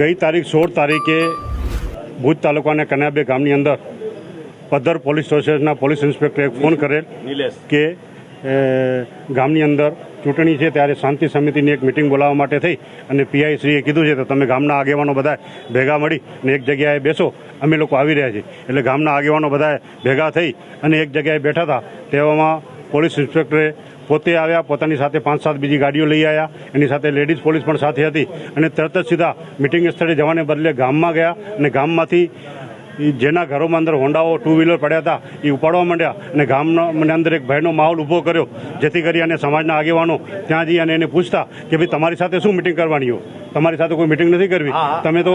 ગઈ તારીખ સોળ તારીખે ભુજ તાલુકાના કન્યાબે ગામની અંદર પદ્ધર પોલીસ સ્ટેશનના પોલીસ ઇન્સ્પેક્ટરે ફોન કરેલ કે ગામની અંદર ચૂંટણી છે ત્યારે શાંતિ સમિતિની એક મિટિંગ બોલાવવા માટે થઈ અને પીઆઈ શ્રીએ કીધું છે તો તમે ગામના આગેવાનો બધા ભેગા મળી અને એક જગ્યાએ બેસો. અમે લોકો આવી રહ્યા છીએ. એટલે ગામના આગેવાનો બધા ભેગા થઈ અને એક જગ્યાએ બેઠા હતા. તેવામાં પોલીસ ઇન્સ્પેક્ટરે પોતે આવ્યા, પોતાની સાથે પાંચ, સાત બીજી ગાડીઓ લઈ આવ્યા એની સાથે લેડીઝ પોલીસ પણ સાથે હતી. અને તરત જ સીધા મિટિંગ સ્થળે જવાને બદલે ગામમાં ગયા અને ગામમાંથી જેના ઘરોમાં અંદર હોન્ડાઓ ટુ વ્હીલર પડ્યા હતા એ ઉપાડવા માંડ્યા અને ગામનો મને અંદર એક ભયનો માહોલ ઊભો કર્યો. જેથી કરી અને સમાજના આગેવાનો ત્યાં જઈ અને એને પૂછતા કે ભાઈ તમારી સાથે શું મિટિંગ કરવાની હોય? તમારી સાથે કોઈ મિટિંગ નથી કરવી. તમે તો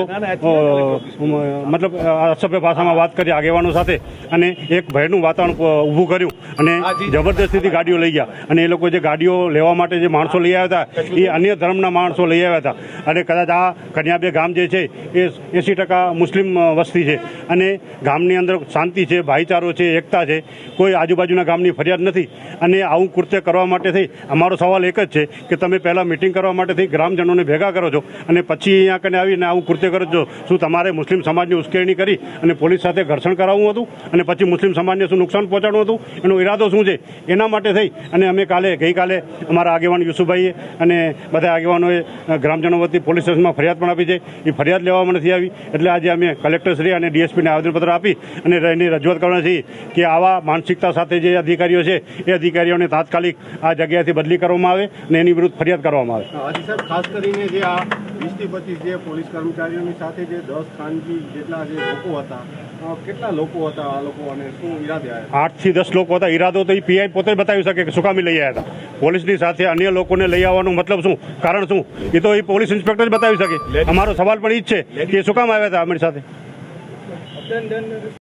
મતલબ અસભ્ય ભાષામાં વાત કરી આગેવાનો સાથે અને એક ભયનું વાતાવરણ ઊભું કર્યું અને જબરદસ્તીથી ગાડીઓ લઈ ગયા. અને એ લોકો જે ગાડીઓ લેવા માટે જે માણસો લઈ આવ્યા હતા એ અન્ય ધર્મના માણસો લઈ આવ્યા હતા. અને કદાચ આ કન્યાબે ગામ જે છે એ એંસી ટકા મુસ્લિમ વસ્તી છે. અને ગામની અંદર શાંતિ છે, ભાઈચારો છે, એકતા છે. કોઈ આજુબાજુના ગામની ફરિયાદ નથી. અને આવું કૃત્ય કરવા માટે થઈ, અમારો સવાલ એક જ છે કે તમે પહેલાં મિટિંગ કરવા માટે થઈ, ગ્રામજનોને ભેગા કરો છો અને પછી અહીંયા કને આવીને આવું કૃત્ય કરો છો. શું તમારે મુસ્લિમ સમાજની ઉશ્કેરણી કરી અને પોલીસ સાથે ઘર્ષણ કરાવવું હતું? અને પછી મુસ્લિમ સમાજને શું નુકસાન પહોંચાડવું હતું? એનો ઈરાદો શું છે? એના માટે થઈ. અને અમે કાલે, ગઈકાલે અમારા આગેવાન યુસુભાઈએ અને બધા આગેવાનોએ ગ્રામજનો વતી પોલીસ સ્ટેશનમાં ફરિયાદ પણ આપી છે. એ ફરિયાદ લેવામાં નથી આવી. એટલે આજે અમે કલેક્ટરશ્રી અને ડીએસપીને આવેદનપત્ર આપી અને એની રજૂઆત કરવાના છીએ કે આવા માનસિકતા સાથે જે અધિકારીઓ છે એ અધિકારીઓને તાત્કાલિક આ જગ્યાએથી બદલી કરવામાં આવે અને એની વિરુદ્ધ ફરિયાદ કરવામાં આવે. ખાસ કરીને જે આ વીસથી પચીસ જે પોલીસ કર્મચારીઓની સાથે જે દસ ખાનગી જેટલા જે લોકો હતા કેટલા લોકો હતા આ લોકો અને શું ઈરાદે આઠથી દસ લોકો હતા. ઈરાદો તો એ પીઆઈ પોતે બતાવી શકે કે સુકામી લઈ આવ્યા હતા. પોલીસની સાથે અન્ય લોકોને લઈ આવવાનું મતલબ શું? કારણ શું? એ તો એ પોલીસ ઇન્સ્પેક્ટર જ બતાવી શકે. અમારો સવાલ પણ એ જ છે કે એ શું આવ્યા હતા અમારી સાથે? Dann, dann, dann.